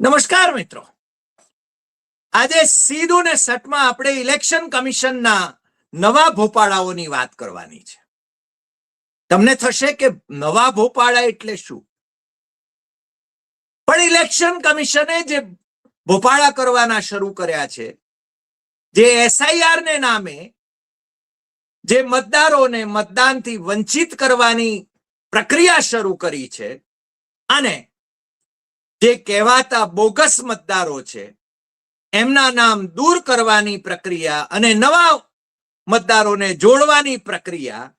નમસ્કાર મિત્રો. આજે સીધું ને સટમાં આપણે ઇલેક્શન કમિશનના નવા ભોપાળાઓની વાત કરવાની છે. તમને થશે કે નવા ભોપાળા એટલે શું? પણ ઇલેક્શન કમિશને જે ભોપાળા કરવાના શરૂ કર્યા છે, જે એસઆઈઆર ને નામે જે મતદારોને મતદાનથી વંચિત કરવાની પ્રક્રિયા શરૂ કરી છે, અને જે કહેવાતા બોગસ મતદારો છે, એમના નામ દૂર કરવાની પ્રક્રિયા અને નવા મતદારોને જોડવાની પ્રક્રિયા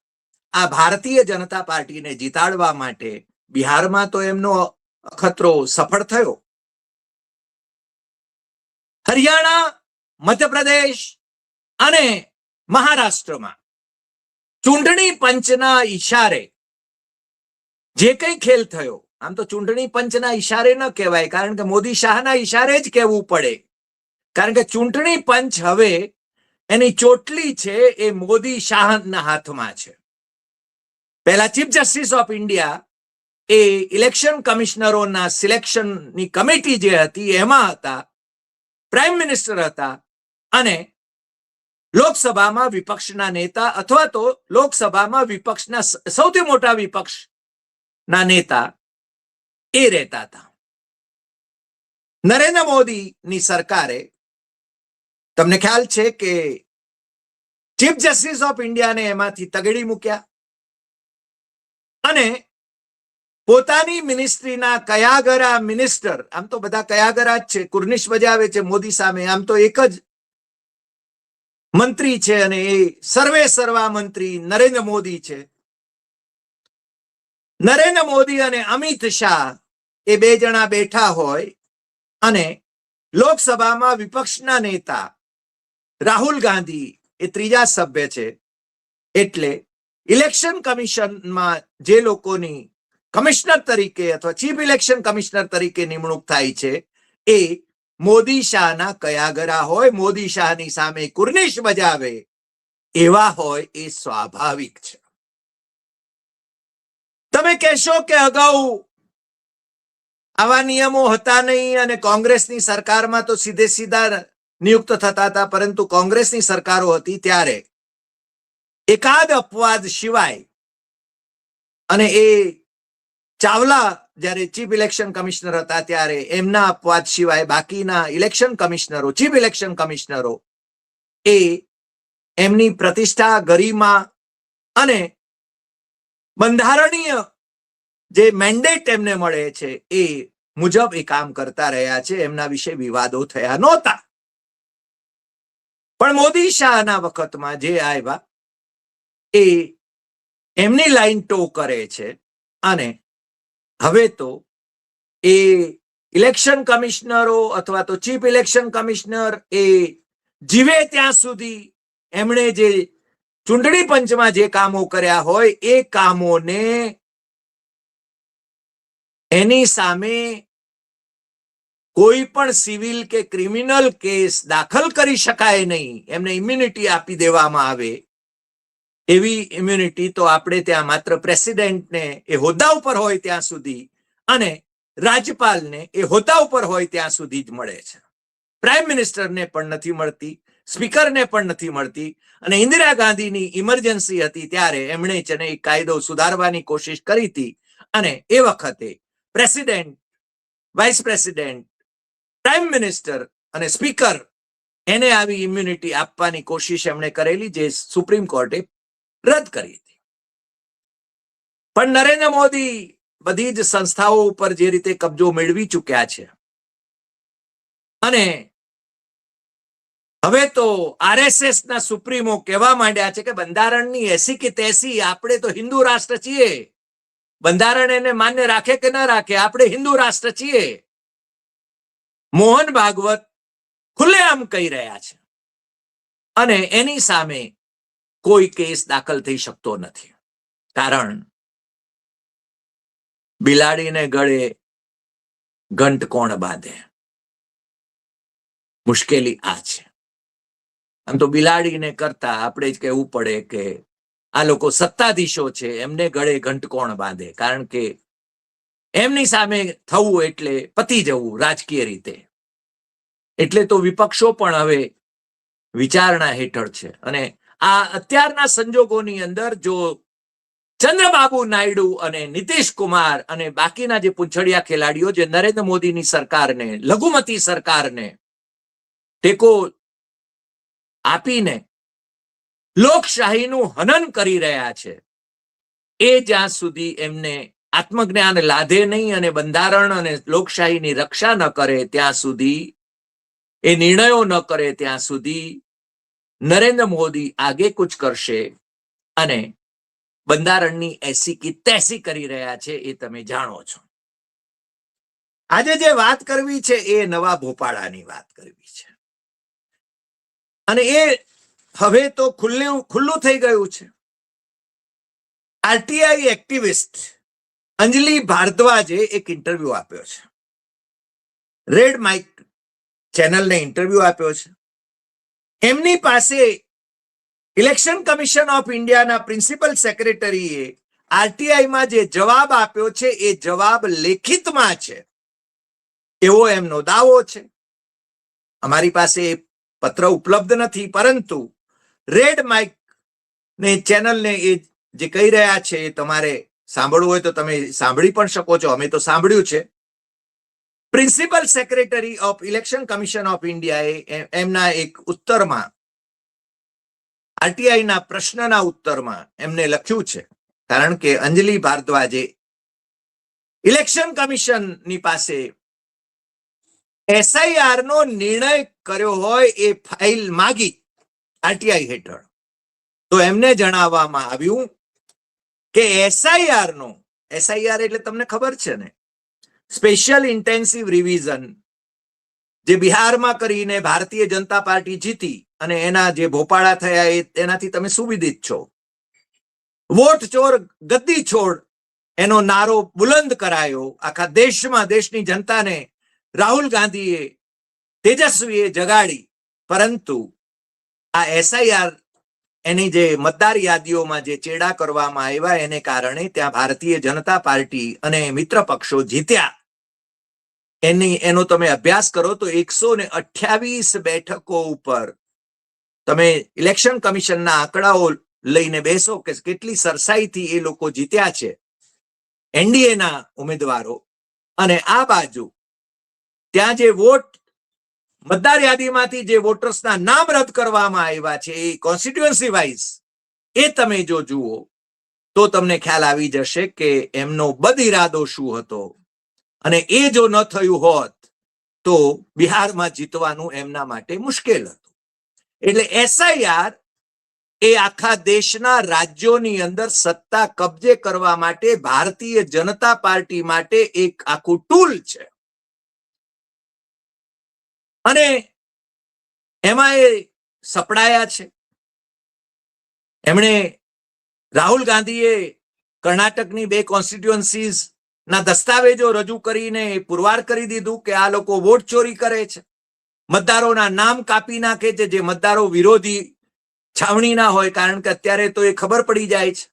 આ ભારતીય જનતા પાર્ટીને જીતાડવા માટે બિહારમાં તો એમનો અખતરો સફળ થયો. હરિયાણા, મધ્યપ્રદેશ અને મહારાષ્ટ્રમાં ચૂંટણી પંચના ઈશારે જે કઈ ખેલ થયો આમ તો ચૂંટણી પંચના ઈશારે ન કહેવાય, કારણ કે મોદી શાહના ઈશારે જ કહેવું પડે. કારણ કે ચૂંટણી પંચ હવે એની ચોટલી છે એ મોદી શાહના હાથમાં છે. પહેલા ચીફ જસ્ટિસ ઓફ ઇન્ડિયા એ ઇલેક્શન કમિશનરોના સિલેક્શનની કમિટી જે હતી એમાં હતા, પ્રાઇમ મિનિસ્ટર હતા અને લોકસભામાં વિપક્ષના નેતા અથવા તો લોકસભામાં વિપક્ષના સૌથી મોટા વિપક્ષના નેતા એ રહેતા હતા. નરેન્દ્ર મોદીની સરકારે તમને ખ્યાલ છે કે ચીફ જસ્ટિસ ઓફ ઇન્ડિયાને એમાંથી તગડી મૂક્યા અને પોતાની મિનિસ્ટ્રીના કયાગરા મિનિસ્ટર, આમ તો બધા કયાગરા જ છે, કુર્નિશ બજાવે છે, મોદી સામે, આમ તો એક જ મંત્રી છે અને એ સર્વે સર્વા મંત્રી નરેન્દ્ર મોદી છે. નરેન્દ્ર મોદી અને અમિત શાહ એ બે જણા બેઠા હોય અને લોકસભામાં વિપક્ષના નેતા રાહુલ ગાંધી એ ત્રીજા સભ્ય છે. એટલે ઇલેક્શન કમિશનમાં જે લોકોની કમિશનર તરીકે અથવા ચીફ ઇલેક્શન કમિશનર તરીકે નિમણૂક થાય છે એ મોદી શાહના કયાગરા હોય. મોદી શાહની સામે કુર્નિશ બજાવે એવા હોય એ સ્વાભાવિક છે. તમે કહેશો કે અગાઉ આવા નિયમો હતા નહીં અને કોંગ્રેસની સરકારમાં તો સીધે સીધા નિયુક્ત થતા હતા, પરંતુ કોંગ્રેસની સરકારો હતી ત્યારે. એકાદ અપવાદ સિવાય અને એ ચાવલા જ્યારે ચીફ ઇલેક્શન કમિશનર હતા ત્યારે એમના અપવાદ સિવાય બાકીના ઇલેક્શન કમિશનરો, ચીફ ઇલેક્શન કમિશનરો એ એમની પ્રતિષ્ઠા, ગરિમા અને બંધારણીય જે મેન્ડેટ એમને મળે છે એ મુજબ એ કામ કરતા રહ્યા છે. એમના વિશે વિવાદો થયા નહોતા. પણ મોદી શાહના વખતમાં જે આવ્યા, એ એમની લાઈન ટો કરે છે અને હવે તો એ ઇલેક્શન કમિશનરો અથવા તો ચીફ ઇલેક્શન કમિશનર એ જીવે ત્યાં સુધી એમણે જે ચૂંટણી પંચમાં જે કામો કર્યા હોય એ કામોને એની સામે કોઈ પણ સિવિલ કે ક્રિમિનલ કેસ દાખલ કરી શકાય નહીં, એમને ઇમ્યુનિટી આપી દેવામાં આવે, એવી ઇમ્યુનિટી તો આપણે ત્યાં માત્ર પ્રેસિડેન્ટને એ હોદ્દા ઉપર હોય ત્યાં સુધી અને રાજ્યપાલને એ હોદ્દા ઉપર હોય ત્યાં સુધી જ મળે છે. પ્રાઇમ મિનિસ્ટરને પણ નથી મળતી. સ્પીકરને પણ નથી મળતી. અને ઇન્દિરા ગાંધીની ઇમરજન્સી હતી ત્યારે એમણે છે કાયદો સુધારવાની કોશિશ કરી હતી અને એ વખતે president, vice president, prime minister અને સ્પીકર એને આવી ઇમ્યુનિટી આપવાની કોશિશ એમણે કરેલી જે સુપ્રીમ કોર્ટે રદ કરી હતી. પણ નરેન્દ્ર મોદી બધી જ સંસ્થાઓ ઉપર જે રીતે કબજો મેળવી ચૂક્યા છે અને હવે તો આરએસએસ ના સુપ્રીમો કહેવા માંડ્યા છે કે બંધારણની એસી કે તેસી, આપણે તો હિન્દુ રાષ્ટ્ર છીએ. બંધારણ એને માન્ય રાખે કે ના રાખે, આપણે હિન્દુ રાષ્ટ્ર છીએ. મોહન ભાગવત ખુલ્લેઆમ કહી રહ્યા છે. અને એની સામે કોઈ કેસ દાખલ થઈ શકતો નથી. કારણ બિલાડીને ગળે ઘંટ કોણ બાંધે. મુશ્કેલી આ છે. આમ તો બિલાડીને કરતા આપણે જ કહેવું પડે કે આ લોકો સત્તાધીશો છે, એમને ગળે ઘંટકોણ બાંધે? કારણ કે એમની સામે થવું એટલે પતી જવું રાજકીય રીતે. એટલે તો વિપક્ષો પણ હવે વિચારણા હેઠળ છે. અને આ અત્યારના સંજોગોની અંદર જો ચંદ્રબાબુ નાયડુ અને નીતિશ કુમાર અને બાકીના જે પૂંછડિયા ખેલાડીઓ જે નરેન્દ્ર મોદીની સરકારને, લઘુમતી સરકારને ટેકો આપીને લોકશાહીનું હનન કરી રહ્યા છે. એ જ્યાં સુધી એમને આત્મજ્ઞાન લાધે નહીં અને બંધારણ અને લોકશાહીની રક્ષા ન કરે, ત્યાં સુધી, એ નિર્ણયો ન કરે, ત્યાં સુધી નરેન્દ્ર મોદી આગે કુછ કરશે અને બંધારણની એસી કે તેસી કરી રહ્યા છે એ તમે જાણો છો. આજે જે વાત કરવી છે એ નવા ભોપાળાની વાત કરવી છે. અને એ હવે તો ખુલ્લું ખુલ્લું થઈ ગયું છે. આરટીઆઈ એક્ટિવિસ્ટ અંજલિ ભારદ્વાજે એક ઇન્ટરવ્યુ આપ્યો છે. રેડ માઇક ચેનલને ઇન્ટરવ્યુ આપ્યો છે. એમની પાસે ઇલેક્શન કમિશન ઓફ ઇન્ડિયાના પ્રિન્સિપલ સેક્રેટરીએ આરટીઆઈમાં જે જવાબ આપ્યો છે, એ જવાબ લેખિતમાં છે. એવો એમનો દાવો છે. અમારી પાસે પત્ર ઉપલબ્ધ નથી, પરંતુ રેડ માઇક ને ચેનલને એ જે કહી રહ્યા છે એ તમારે સાંભળવું હોય તો તમે સાંભળી પણ શકો છો. અમે તો સાંભળ્યું છે. Principal secretary of election commission of ઇન્ડિયાએ એમના એક ઉત્તરમાં આરટીઆઈના પ્રશ્નના ઉત્તરમાં એમને લખ્યું છે. કારણ કે અંજલિ ભારદ્વાજે ઇલેક્શન કમિશનની પાસે એસઆઈઆર નો નિર્ણય કર્યો હોય એ ફાઇલ માગી આરટીઆઈ હેઠળ. તો એમને જણાવવામાં આવ્યું કે એસઆઈઆર નો એસઆઈઆર એટલે તમને ખબર છે ને? સ્પેશિયલ ઇન્ટેન્સિવ રિવિઝન જે બિહારમાં કરીને ભારતીય જનતા પાર્ટી જીતી અને એના જે ભોપાળા થયા એ તેનાથી તમે સુવિદિત છો. વોટ ચોર ગદ્દી છોડ એનો નારો બુલંદ કરાયો. આખા દેશમાં, દેશની જનતાને રાહુલ ગાંધીએ તેજસ્વીએ જગાડી, પરંતુ આ એસઆઈઆર એની જે મતદાર યાદીઓમાં જે ચેડા કરવામાં આવ્યા એને કારણે ત્યાં ભારતીય જનતા પાર્ટી અને મિત્ર પક્ષો જીત્યા. એની, એનો તમે અભ્યાસ કરો તો એકસો ને અઠ્યાવીસ બેઠકો ઉપર તમે ઇલેક્શન કમિશનના આંકડાઓ લઈને બેસો કે કેટલી સરસાઈથી એ લોકો જીત્યા છે. એનડીએના ઉમેદવારો અને આ બાજુ ત્યાં જે વોટ, મતદાર યાદીમાંથી જે વોટર્સના નામ રદ કરવામાં આવ્યા છે, એ કોન્સ્ટિટ્યુઅન્સી વાઇઝ એ તમે જો જુઓ, તો તમને ખ્યાલ આવી જશે કે એમનો બદ ઇરાદો શું હતો. અને એ જો ન થયું હોત, તો બિહારમાં જીતવાનું એમના માટે મુશ્કેલ હતું. એટલે એસઆઈઆર એ આખા દેશના રાજ્યોની અંદર સત્તા કબજે કરવા માટે ભારતીય જનતા પાર્ટી માટે એક આખું ટૂલ છે. અને એમાં એ સપડાયા છે. એમણે રાહુલ ગાંધીએ કર્ણાટકની બે કોન્સ્ટિટ્યુઅન્સીઝ ના દસ્તાવેજો રજૂ કરીને પુરવાર કરી દીધું કે આ લોકો વોટ ચોરી કરે છે. મતદારોના નામ કાપી નાખે છે. જે મતદારો વિરોધી છાવણીના હોય, કારણ કે અત્યારે તો એ ખબર પડી જાય છે.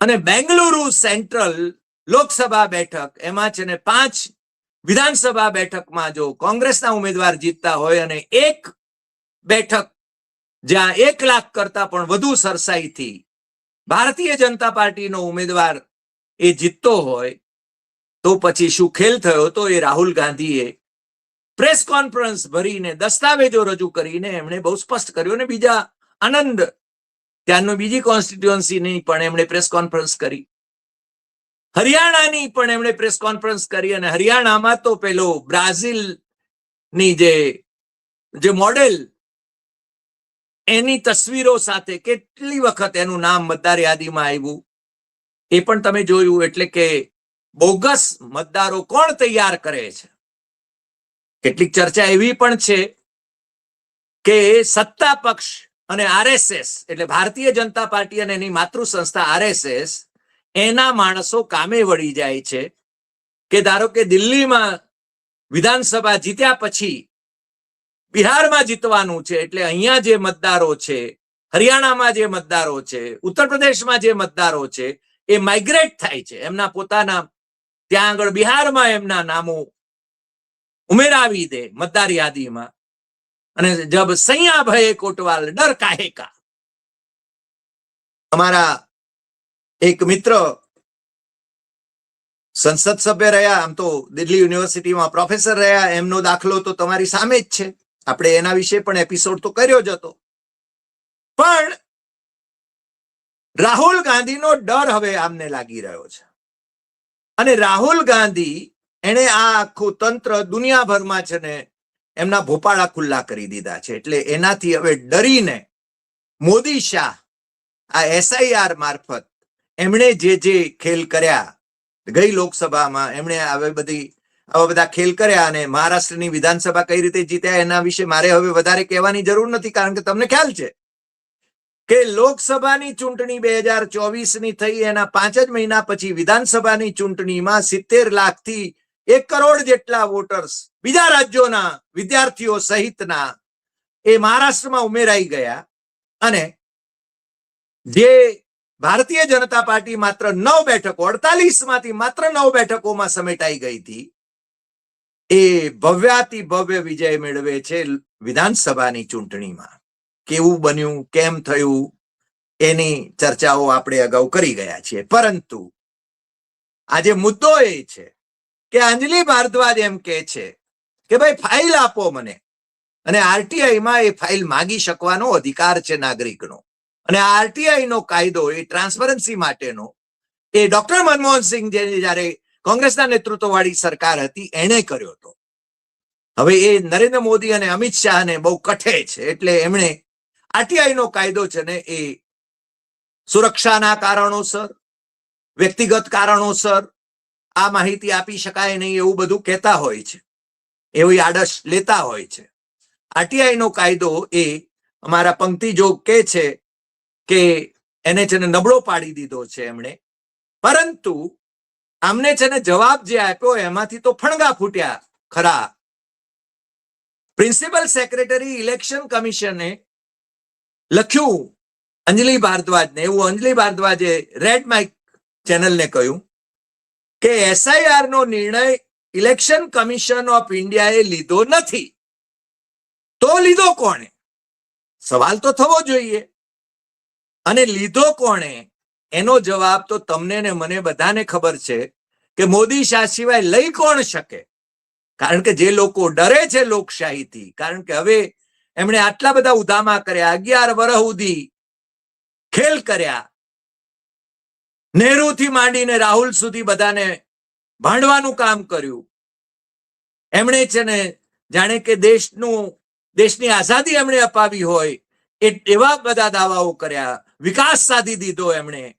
અને બેંગલુરુ સેન્ટ્રલ લોકસભા બેઠક, એમાં છે ને પાંચ વિધાનસભા બેઠકમાં જો કોંગ્રેસના ઉમેદવાર જીતતા હોય અને એક બેઠક જ્યાં એક લાખ કરતા પણ વધુ સરસાઈથી ભારતીય જનતા પાર્ટીનો ઉમેદવાર એ જીતતો હોય, તો પછી શું ખેલ થયો? તો એ રાહુલ ગાંધીએ પ્રેસ કોન્ફરન્સ ભરીને દસ્તાવેજો રજૂ કરીને એમણે બહુ સ્પષ્ટ કર્યું ને બીજા આનંદ. ત્યાંનો બીજી કોન્સ્ટિટ્યુઅન્સીની પણ એમણે પ્રેસ કોન્ફરન્સ કરી. હરિયાણાની પણ એમણે પ્રેસ કોન્ફરન્સ કરી અને હરિયાણામાં તો પેલો બ્રાઝિલની જે જે મોડેલ એની તસવીરો સાથે કેટલી વખત એનું નામ મતદાર યાદીમાં આવ્યું? એ પણ તમે જોયું, એટલે કે બોગસ મતદારો કોણ તૈયાર કરે છે? કેટલીક ચર્ચા એવી પણ છે કે સત્તા પક્ષ અને આરએસએસ, એટલે ભારતીય જનતા પાર્ટી અને એની માતૃ સંસ્થા આરએસએસ એના માણસો કામે વળી જાય છે કે ધારો કે દિલ્હીમાં વિધાનસભા જીત્યા પછી બિહારમાં જીતવાનું છે એટલે અહીંયા જે મતદારો છે, હરિયાણામાં જે મતદારો છે ઉત્તર પ્રદેશમાં જે મતદારો છે, એ માઇગ્રેટ થાય છે. એમના પોતાના ત્યાં આગળ બિહારમાં એમના નામો ઉમેરાવી દે મતદાર યાદીમાં. અને જબ સૈયા ભયે કોટવાલ ડર કાહે કા? અમારા એક મિત્ર સંસદ સભ્ય રહ્યા, આમ તો દિલ્હી યુનિવર્સિટીમાં પ્રોફેસર રહ્યા, એમનો દાખલો તો તમારી સામે જ છે. આપણે એના વિશે પણ એપિસોડ તો કર્યો જ હતો. પણ રાહુલ ગાંધીનો ડર હવે આમને લાગી રહ્યો છે. અને રાહુલ ગાંધી એને આ આખું તંત્ર દુનિયાભરમાં છે ને એમના ભોપાળા ખુલ્લા કરી દીધા છે. એટલે એનાથી હવે ડરીને મોદી શાહ આ એસઆઈઆર મારફત એમણે જે જે ખેલ કર્યા, ગઈ લોકસભામાં એમણે આવી બધી, આવા બધા ખેલ કર્યા અને મહારાષ્ટ્રની વિધાનસભા કઈ રીતે જીત્યા એના વિશે મારે હવે વધારે કહેવાની જરૂર નથી કારણ કે તમને ખ્યાલ છે કે લોકસભાની ચૂંટણી બે હજાર ચોવીસની થઈ, એના પાંચ જ મહિના પછી વિધાનસભાની ચૂંટણીમાં સિત્તેર લાખથી એક કરોડ જેટલા વોટર્સ બીજા રાજ્યોના વિદ્યાર્થીઓ સહિતના એ મહારાષ્ટ્રમાં ઉમેરાઈ ગયા અને જે ભારતીય જનતા પાર્ટી માત્ર નવ બેઠકો અડતાલીસમાંથી માત્ર નવ બેઠકોમાં સમેટાઈ ગઈ હતી. એ ભવ્યાતિ ભવ્ય વિજય મેળવે છે વિધાનસભાની ચૂંટણીમાં. કેવું બન્યું, કેમ થયું, એની ચર્ચાઓ આપણે અગાઉ કરી ગયા છીએ. પરંતુ આજે મુદ્દો એ છે કે અંજલિ ભારદ્વાજ એમ કે છે કે ભાઈ, ફાઇલ આપો મને. અને આરટીઆઈ માં એ ફાઇલ માગી શકવાનો અધિકાર છે નાગરિકનો. અને આરટીઆઈ નો કાયદો એ ટ્રાન્સપરન્સી માટેનો, એ ડોક્ટર મનમોહન સિંહ જે જયારે કોંગ્રેસના નેતૃત્વવાળી સરકાર હતી, એણે કર્યો હતો. હવે એ નરેન્દ્ર મોદી અને અમિત શાહને બહુ કઠે છે, એટલે એમણે આરટીઆઈ નો કાયદો છે ને એ સુરક્ષાના કારણોસર, વ્યક્તિગત કારણોસર આ માહિતી આપી શકાય નહીં એવું બધું કહેતા હોય છે. એવી આડશ લેતા હોય છે. આરટીઆઈ નો કાયદો એ અમારા પંક્તિ જોગ કે છે કે એને છે ને નબળો પાડી દીધો છે એમણે. પરંતુ આમને છે ને જવાબ જે આપ્યો એમાંથી તો ફણગા ફૂટ્યા ખરા. પ્રિન્સિપલ સેક્રેટરી ઇલેક્શન કમિશને લખ્યું અંજલિ ભારદ્વાજને. એવું અંજલિ ભારદ્વાજે રેડ માઇક ચેનલને કહ્યું કે એસઆઈઆર નો નિર્ણય ઇલેક્શન કમિશન ઓફ ઇન્ડિયાએ લીધો નથી. તો લીધો કોણે? સવાલ તો થવો જોઈએ. અને લીધો કોણે? એનો જવાબ તો તમને ને મને બધાને ખબર છે કે મોદી શાહ સિવાય લઈ કોણ શકે? કારણ કે જે લોકો ડરે છે લોકશાહીથી, કારણ કે હવે એમણે આટલા બધા ઉધામા કર્યા, અગિયાર વર્ષ સુધી ખેલ કર્યા. નહેરુથી માંડીને રાહુલ સુધી બધાને ભાંડવાનું કામ કર્યું. એમણે છે ને, જાણે કે દેશનું, દેશની આઝાદી એમણે અપાવી હોય, એ, એવા બધા દાવાઓ કર્યા. વિકાસ સાધી દીધો એમણે.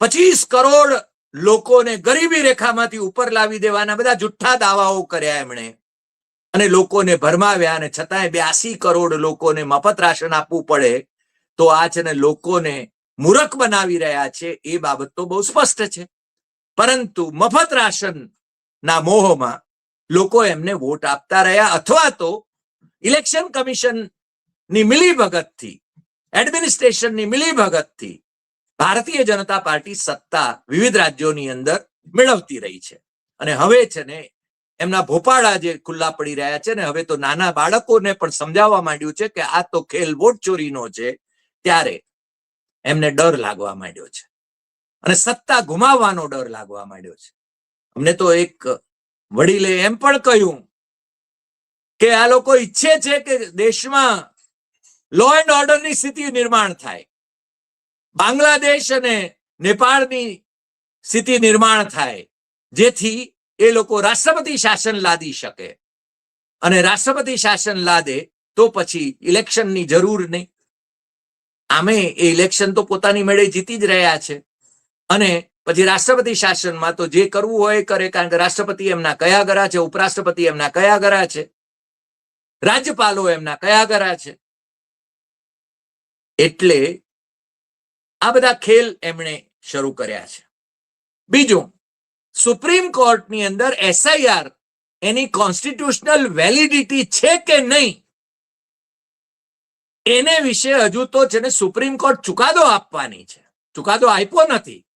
પચીસ કરોડ લોકોને ગરીબી રેખામાંથી ઉપર લાવી દેવાના બધા જુઠ્ઠા દાવાઓ કર્યા એમણે. અને લોકોને ભરમાવ્યા અને છતાંય બ્યાસી કરોડ લોકોને મફત રાશન આપવું પડે, તો આ છે ને લોકોને મૂરખ બનાવી રહ્યા છે, એ બાબત તો બહુ સ્પષ્ટ છે. પરંતુ મફત રાશન ના મોહમાં લોકો એમને વોટ આપતા રહ્યા અથવા તો ઇલેક્શન કમિશનની મિલીભગતથી એડમિનિસ્ટ્રેશનની મિલીભગતથી ભારતીય જનતા પાર્ટી સત્તા વિવિધ રાજ્યોની અંદર મેળવતી રહી છે. અને હવે છે ને, એમના ભોપાળા જે ખુલ્લા પડી રહ્યા છે ને, હવે તો નાના બાળકોને પણ સમજાવવા માંડ્યું છે કે આ તો ખેલ વોટ ચોરીનો છે, ત્યારે એમને ડર લાગવા માંડ્યો છે. અને સત્તા ગુમાવવાનો ડર લાગવા માંડ્યો છે. અમને તો એક વડીલે એમ પણ કહ્યું કે આ લોકો ઈચ્છે છે કે દેશમાં લો એન્ડ ઓર્ડરની સ્થિતિ નિર્માણ થાય. બાંગ્લાદેશ અને નેપાળની સ્થિતિ નિર્માણ થાય, જેથી એ લોકો રાષ્ટ્રપતિ શાસન લાદી શકે. અને રાષ્ટ્રપતિ શાસન લાદે તો પછી ઇલેક્શનની જરૂર નહીં. આમે એ ઇલેક્શન તો પોતાની મેળે જીતી જ રહ્યા છે. અને પછી રાષ્ટ્રપતિ શાસનમાં તો જે કરવું હોય કરે, કારણ કે રાષ્ટ્રપતિ એમના કયા ગરા છે, ઉપરાષ્ટ્રપતિ એમના કયા ગરા છે, રાજ્યપાલો એમના કયા ગરા છે. એટલે આ બધા ખેલ એમણે શરૂ કર્યા છે. બીજું, સુપ્રીમ કોર્ટની અંદર એસઆઈઆર એની કોન્સ્ટિટ્યુશનલ વેલિડિટી છે કે નહીં? એને વિશે હજુ તો છે ને સુપ્રીમ કોર્ટ ચુકાદો આપવાની છે. ચુકાદો આપ્યો નથી.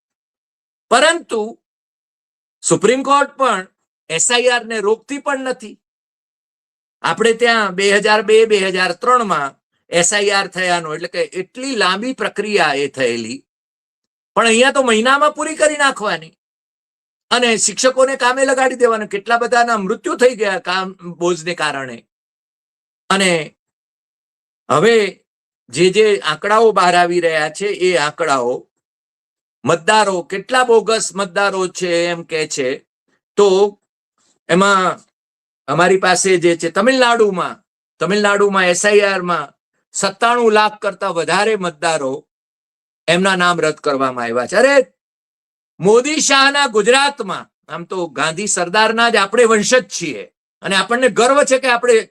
પરંતુ સુપ્રીમ કોર્ટ પણ એસઆઈઆર ને રોકતી પણ નથી. આપણે ત્યાં બે હજાર બે બે હજાર ત્રણમાં એસઆઈઆર થયાનો, એટલે કે એટલી લાંબી પ્રક્રિયા એ થયેલી. પણ અહીંયા તો મહિનામાં પૂરી કરી નાખવાની. અને શિક્ષકોને કામે લગાડી દેવાના. કેટલા બધાના મૃત્યુ થઈ ગયા કામ, બોજને કારણે. અને હવે જે જે આંકડાઓ બહાર આવી રહ્યા છે, એ આંકડાઓ, મતદારો, કેટલા બોગસ મતદારો છે એમ કે છે, તો એમાં અમારી પાસે જે છે, તમિલનાડુમાં તમિલનાડુમાં એસઆઈઆરમાં સત્તાણું લાખ કરતા વધારે મતદારો એમના નામ રદ કરવામાં આવ્યા છે. અરે, મોદી શાહના ગુજરાતમાં, આમ તો ગાંધી સરદારના જ આપણે વંશજ છીએ અને આપણને ગર્વ છે કે આપણે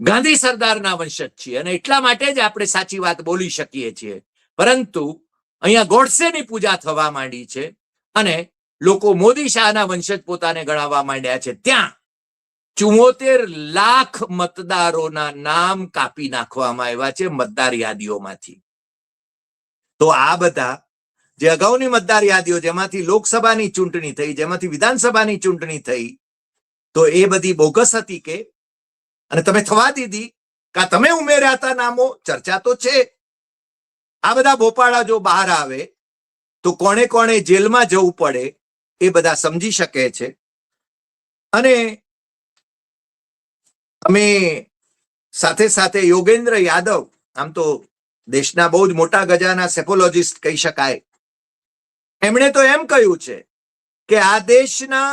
ગાંધી સરદારના વંશજ છીએ અને એટલા માટે જ આપણે સાચી વાત બોલી શકીએ છીએ. પરંતુ અહીંયા ગોડસેની પૂજા થવા માંડી છે અને લોકો મોદી શાહના વંશજ પોતાને ગણાવવા માંડ્યા છે. ત્યાં ચુમ્મોતેર લાખ મતદારોના નામ કાપી નાખવામાં આવ્યા છે મતદાર યાદીઓમાંથી. તો આ બધા જે અગાઉની મતદાર યાદીઓ જેમાંથી લોકસભાની ચૂંટણી થઈ, જેમાંથી વિધાનસભાની ચૂંટણી થઈ, તો એ બધી બોગસ હતી કે, અને તમે થવા દીધી કા તમે ઉમેર્યા હતા નામો, ચર્ચા તો છે. આ બધા ભોપાળા જો બહાર આવે, તો કોણે કોણે જેલમાં જવું પડે એ બધા સમજી શકે છે. અને અમે સાથે સાથે યોગેન્દ્ર યાદવ, આમ તો દેશના બહુ જ મોટા ગજાના સેકોલોજીસ્ટ કહી શકાય. એમણે તો એમ કહ્યું છે કે આ દેશના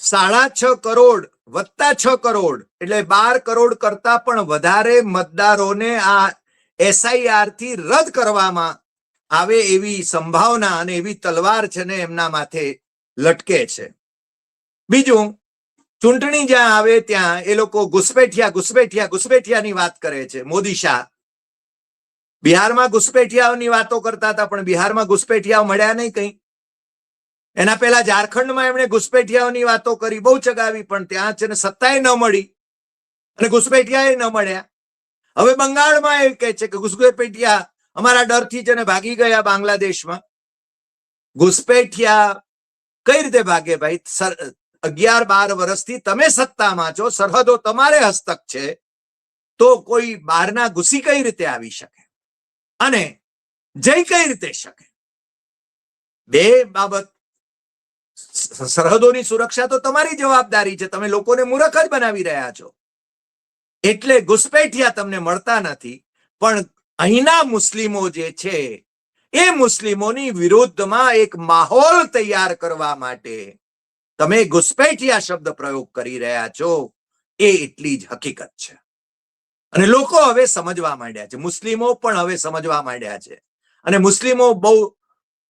સાડા છ કરોડ વત્તા છ કરોડ એટલે બાર કરોડ કરતા પણ વધારે મતદારોને આ એસઆઈઆરથી રદ કરવામાં આવે એવી સંભાવના અને એવી તલવાર છે ને એમના માથે લટકે છે. બીજું ચૂંટણી જ્યાં આવે ત્યાં એ લોકો ઘુસપેઠિયા ઘુસપેઠિયા, ઘુસપેઠિયાની વાત કરે છે. મોદી શાહ. બિહારમાં ઘુસપેઠિયાઓની વાતો કરતા હતા, પણ બિહારમાં ઘુસપેઠિયાઓ મળ્યા નહીં કઈ. એના પહેલા ઝારખંડમાં એમણે ઘુસપેઠિયાઓની વાતો કરી, બહુ ચગાવી, પણ ત્યાં છે ને સત્તાએ ન મળી અને ઘુસપેઠિયા ન મળ્યા. હવે બંગાળમાં એ કહે છે કે ઘુસપેઠિયા અમારા ડરથી છે ને ભાગી ગયા બાંગ્લાદેશમાં. ઘુસપેઠિયા કઈ રીતે ભાગે ભાઈ? અગિયાર બાર વર્ષથી તમે સત્તામાં છો, સરહદો તમારે હસ્તક છે, તો કોઈ બહારના ઘૂસી કઈ રીતે આવી શકે? અને જઈ કઈ રીતે શકે? બે બાબત. સરહદોની સુરક્ષા તો તમારી જવાબદારી છે, તમે લોકોને મૂર્ખ જ બનાવી રહ્યા છો. એટલે ઘુસપેઠિયા તમને મળતા નથી, પણ અહીંના મુસ્લિમો જે છે, એ મુસ્લિમોની વિરુદ્ધમાં એક માહોલ તૈયાર કરવા માટે તમે ઘુસપેઠિયા શબ્દ પ્રયોગ કરી રહ્યા છો, એ એટલી જ હકીકત છે. અને લોકો હવે સમજવા માંડ્યા છે. મુસ્લિમો પણ હવે સમજવા માંડ્યા છે. અને મુસ્લિમો બહુ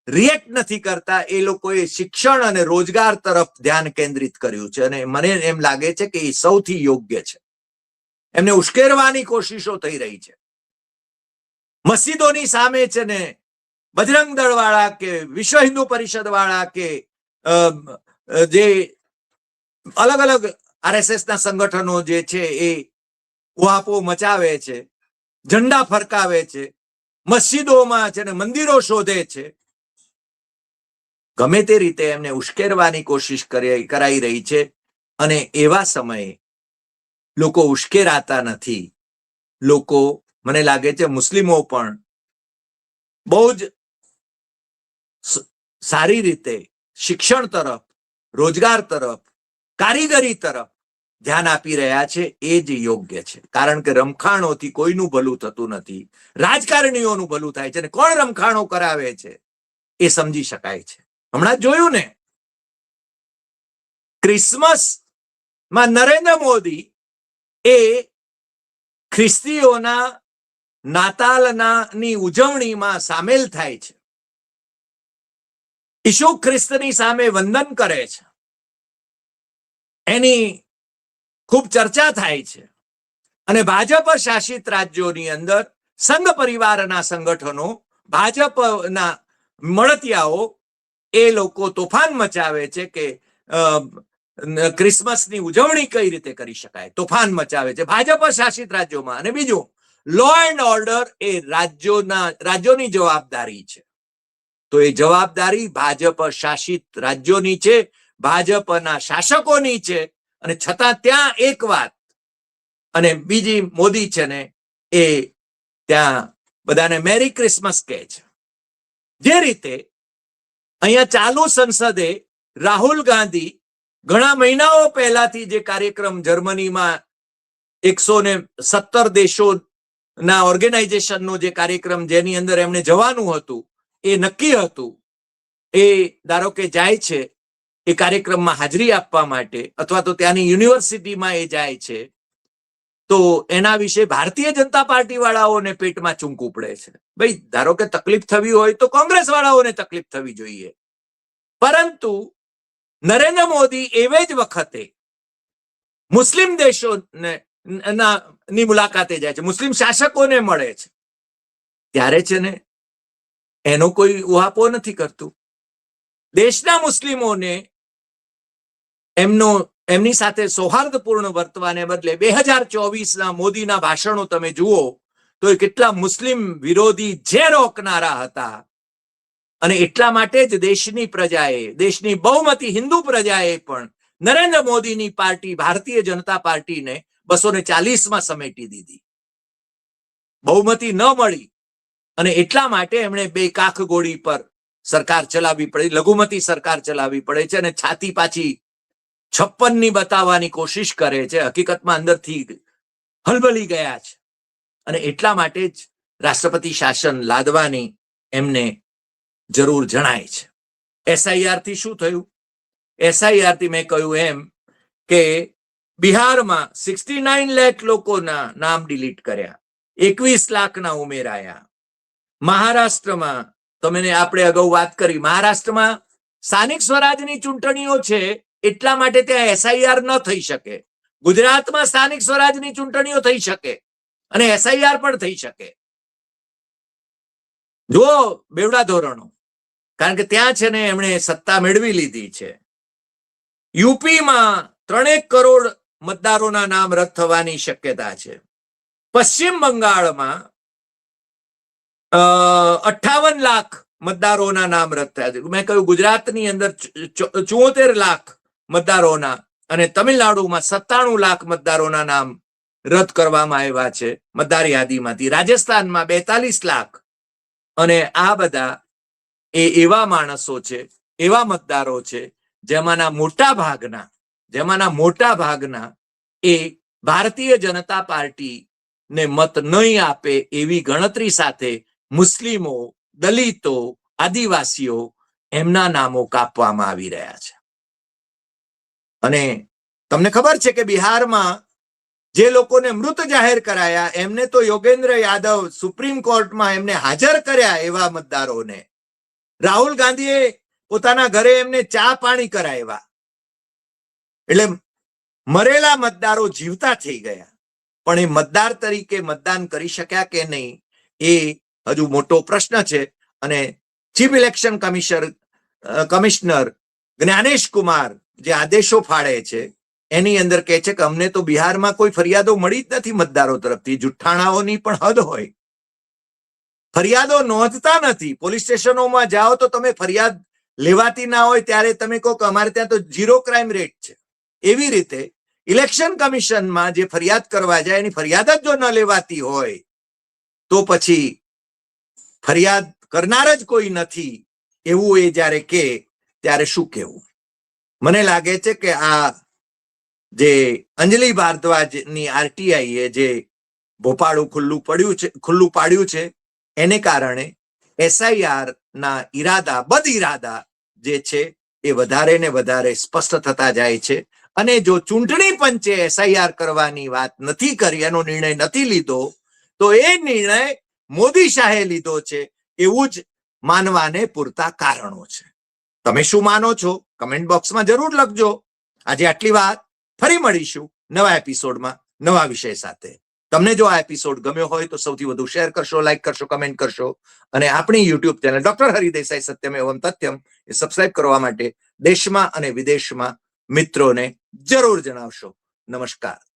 રિએક્ટ નથી કરતા. એ લોકોએ શિક્ષણ અને રોજગાર તરફ ધ્યાન કેન્દ્રિત કર્યું છે. અને મને એમ લાગે છે કે એ સૌથી યોગ્ય છે. એમને ઉશ્કેરવાની કોશિશો થઈ રહી છે. મસ્જિદોની સામે છે ને બજરંગ દળ વાળા કે વિશ્વ હિન્દુ પરિષદ વાળા કે જે અલગ અલગ આરએસએસ ના સંગઠનો જે છે એ ઉહાપો મચાવે છે, ઝંડા ફરકાવે છે, મસ્જિદોમાં છે ને મંદિરો શોધે છે. ગમે તે રીતે એમને ઉશ્કેરવાની કોશિશ કરી- કરાઈ રહી છે અને એવા સમયે લોકો ઉશ્કેરાતા નથી. લોકો, મને લાગે છે મુસ્લિમો પણ બહુ જ સારી રીતે શિક્ષણ તરફ રોજગાર તરફ, કારીગરી તરફ ધ્યાન આપી રહ્યા છે, એ જ યોગ્ય છે. કારણ કે રમખાણોથી કોઈનું ભલું થતું નથી. રાજકારણીઓનું ભલું થાય છે અને કોણ રમખાણો કરાવે છે, એ સમજી શકાય છે. હમણાં જોયું ને? ક્રિસમસમાં નરેન્દ્ર મોદી એ ખ્રિસ્તીઓના નાતાલના ની ઉજવણીમાં સામેલ થાય છે. ઈસુ ખ્રિસ્તની સામે વંદન કરે છે. એની ખૂબ ચર્ચા થાય છે. અને ભાજપ શાસિત રાજ્યોની અંદર સંઘ પરિવારના સંગઠનો ભાજપના મળતિયાઓ એ લોકો તોફાન મચાવે છે કે ક્રિસમસની ઉજવણી કઈ રીતે કરી શકાય? તોફાન મચાવે છે ભાજપ શાસિત રાજ્યોમાં. અને બીજું લો એન્ડ ઓર્ડર એ રાજ્યોના, રાજ્યોની જવાબદારી છે. તો એ જવાબદારી ભાજપ શાસિત રાજ્યોની છે, ભાજપના શાસકોની છે. અને છતાં ત્યાં એક વાત, અને બીજી મોદી છે ને, એ ત્યાં બધાને મેરી ક્રિસમસ કહે છે. જે રીતે અહીંયા ચાલુ સંસદે રાહુલ ગાંધી ઘણા મહિનાઓ પહેલાથી જે કાર્યક્રમ જર્મનીમાં એકસો ને સત્તર દેશોના ઓર્ગેનાઇઝેશનનો જે કાર્યક્રમ જેની અંદર એમણે જવાનું હતું એ નક્કી હતું. એ ધારો કે જાય છે, એ કાર્યક્રમમાં હાજરી આપવા માટે અથવા તો ત્યાંની યુનિવર્સિટીમાં એ જાય છે, તો એના વિશે ભારતીય જનતા પાર્ટી વાળાઓને પેટમાં ચૂંકવું પડે છે. ભાઈ, ધારો કે તકલીફ થવી હોય તો કોંગ્રેસ વાળાઓને તકલીફ થવી જોઈએ. પરંતુ નરેન્દ્ર મોદી એવે જ વખતે મુસ્લિમ દેશોને ની મુલાકાતે જાય છે. મુસ્લિમ શાસકોને મળે છે. ત્યારે છે ને એનો કોઈ ઉહાપો નથી કરતું. દેશના મુસ્લિમોને એમનો, એમની સાથે સૌહાર્દપૂર્ણ વર્તવાને બદલે બે હજાર ચોવીસના મોદીના ભાષણો તમે જુઓ, તો કેટલા મુસ્લિમ વિરોધી જે રોકનારા હતા. અને એટલા માટે જ દેશની પ્રજાએ, દેશની બહુમતી હિન્દુ પ્રજાએ પણ નરેન્દ્ર મોદીની પાર્ટી, ભારતીય જનતા પાર્ટીને બસો ને ચાલીસમાં સમેટી દીધી. બહુમતી ન મળી. અને એટલા માટે એમણે બે કાખ ગોળી પર સરકાર ચલાવવી પડે, લઘુમતી સરકાર ચલાવવી પડે છે અને છાતી પાછી છપ્પનની બતાવવાની કોશિશ કરે છે. હકીકતમાં અંદરથી હલબલી ગયા છે. અને એટલા માટે જ રાષ્ટ્રપતિ શાસન લાદવાની એમને જરૂર જણાય છે. એસઆઈઆરથી શું થયું? એસઆઈઆરથી મેં કહ્યું એમ કે બિહારમાં સિક્સટી નાઇન લેખ લોકોના નામ ડિલીટ કર્યા, એકવીસ લાખના ઉમેરાયા મહારાષ્ટ્રમાં તમે આપણે અગાઉ વાત કરી, મહારાષ્ટ્રમાં સ્થાનિક સ્વરાજની ચૂંટણીઓ છે, એટલા માટે ત્યાં એસઆઈઆર ન થઈ શકે. ગુજરાતમાં સ્થાનિક સ્વરાજની ચૂંટણીઓ થઈ શકે, અને એસઆઈઆર પણ થઈ શકે. જો બેવડા ધોરણો, કારણ કે ત્યાં છે ને એમણે સત્તા મેળવી લીધી છે. યુપીમાં ત્રણેક કરોડ મતદારોના નામ રદ થવાની શક્યતા છે. પશ્ચિમ બંગાળમાં અઠાવન લાખ મતદારોના નામ રદ થયા છે. મેં કહ્યું, ગુજરાતની અંદર ચુઓતેર લાખ મતદારોના અને તમિલનાડુમાં સત્તાણું લાખ મતદારોના નામ રદ કરવામાં આવ્યા છે મતદાર યાદીમાંથી. રાજસ્થાનમાં બેતાલીસ લાખ અને આ બધા એ એવા માણસો છે, એવા મતદારો છે, જેમાંના મોટા ભાગના જેમાંના મોટા ભાગના એ ભારતીય જનતા પાર્ટી ને મત નહીં આપે એવી ગણતરી સાથે મુસ્લિમો, દલિતો, આદિવાસીઓ એમના નામો કાપવામાં આવી રહ્યા છે. અને તમને ખબર છે કે બિહારમાં જે લોકોને મૃત જાહેર કરાયા, એમને તો યોગેન્દ્ર યાદવ સુપ્રીમ કોર્ટમાં એમને હાજર કર્યા એવા મતદારોને. રાહુલ ગાંધીએ પોતાના ઘરે એમને ચા પાણી કરાવ્યા. એટલે મરેલા મતદારો જીવતા થઈ ગયા. પણ એ મતદાર તરીકે મતદાન કરી શક્યા કે નહીં, એ હજુ મોટો પ્રશ્ન છે અને chief election commissioner commissioner Gyanesh Kumar જે આદેશો ફાળે છે, એની અંદર કહે છે કે અમને તો બિહારમાં કોઈ ફરિયાદો મળી જ નથી મતદારો તરફથી. જુઠ્ઠાણાઓની પણ હદ હોય. ફરિયાદો નોંધતા નથી. પોલીસ સ્ટેશનોમાં જાઓ તો તમે ફરિયાદ લેવાતી ના હોય ત્યારે તમે કહો કે અમારે ત્યાં તો ઝીરો ક્રાઇમ રેટ છે. એવી રીતે ઇલેક્શન કમિશનમાં જે ફરિયાદ કરવા જાય એની ફરિયાદ જ જો ન લેવાતી હોય, તો પછી ફરિયાદ કરનાર જ કોઈ નથી એવું એ જ્યારે કે, ત્યારે શું કહેવું? મને લાગે છે કે આ જે અંજલિ આરટીઆઈ એ જે ભોપાળું ખુલ્લું પડ્યું છે, ખુલ્લું પાડ્યું છે, એને કારણે એસઆઈઆર ના ઈરાદા, બદ ઈરાદા જે છે, એ વધારે ને વધારે સ્પષ્ટ થતા જાય છે. અને જો ચૂંટણી પંચે એસઆઈઆર કરવાની વાત નથી કરી, એનો નિર્ણય નથી લીધો, તો એ નિર્ણય મોદી શાહે લીધો છે એવું જ માનવાને પૂરતા કારણો છે. તમે શું માનો છો? કમેન્ટ બોક્સમાં જરૂર લખજો. આજે આટલી વાત. ફરી મળીશું નવા એપિસોડમાં નવા વિષય સાથે. તમને જો આ એપિસોડ ગમ્યો હોય તો સૌથી વધુ શેર કરશો લાઈક કરશો કમેન્ટ કરશો અને આપણી યુટ્યુબ ચેનલ ડોક્ટર હરિદેસાઈ સત્યમ એવમ તથ્યમ એ સબસ્ક્રાઇબ કરવા માટે દેશમાં અને વિદેશમાં મિત્રોને જરૂર જણાવશો. નમસ્કાર.